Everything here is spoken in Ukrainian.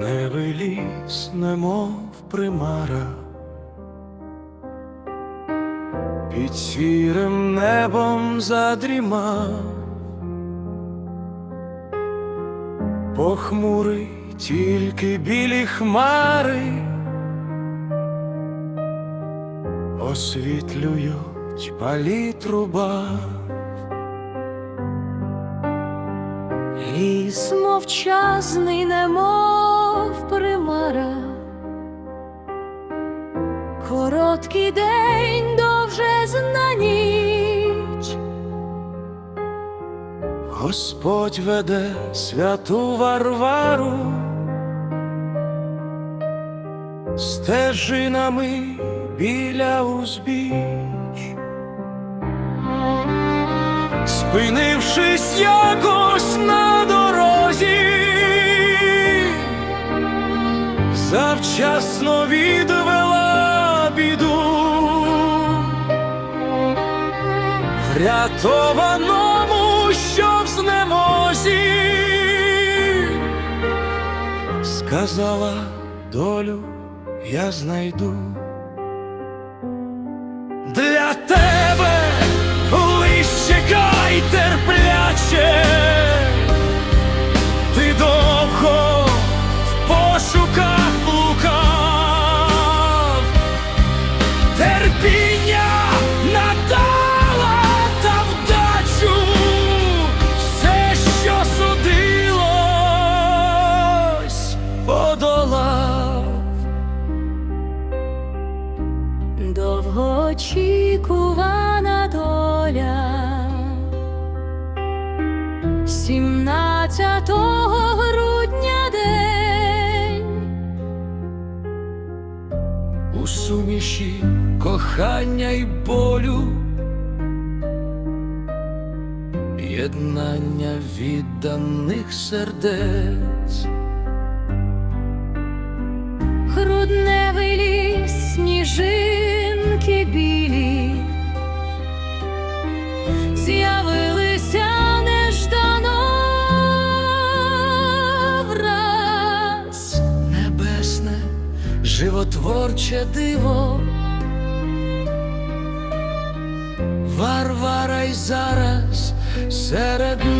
виріс, немов примара. Під сірим небом задрімав, похмурий тільки білі хмари освітлюють палітру бар. Ліс мовчазний, немов короткий день довжезна ніч, Господь веде святу Варвару. Стежинами біля узбіч, спинившись якось на дорозі, завчасно відвела Врятованому, що в знемозі, сказала долю я знайду. Для тебе довгоочікувана доля. 17 грудня день. у суміші кохання й болю, єднання відданих сердець, Грудневий животворче диво. Варвара й зараз серед.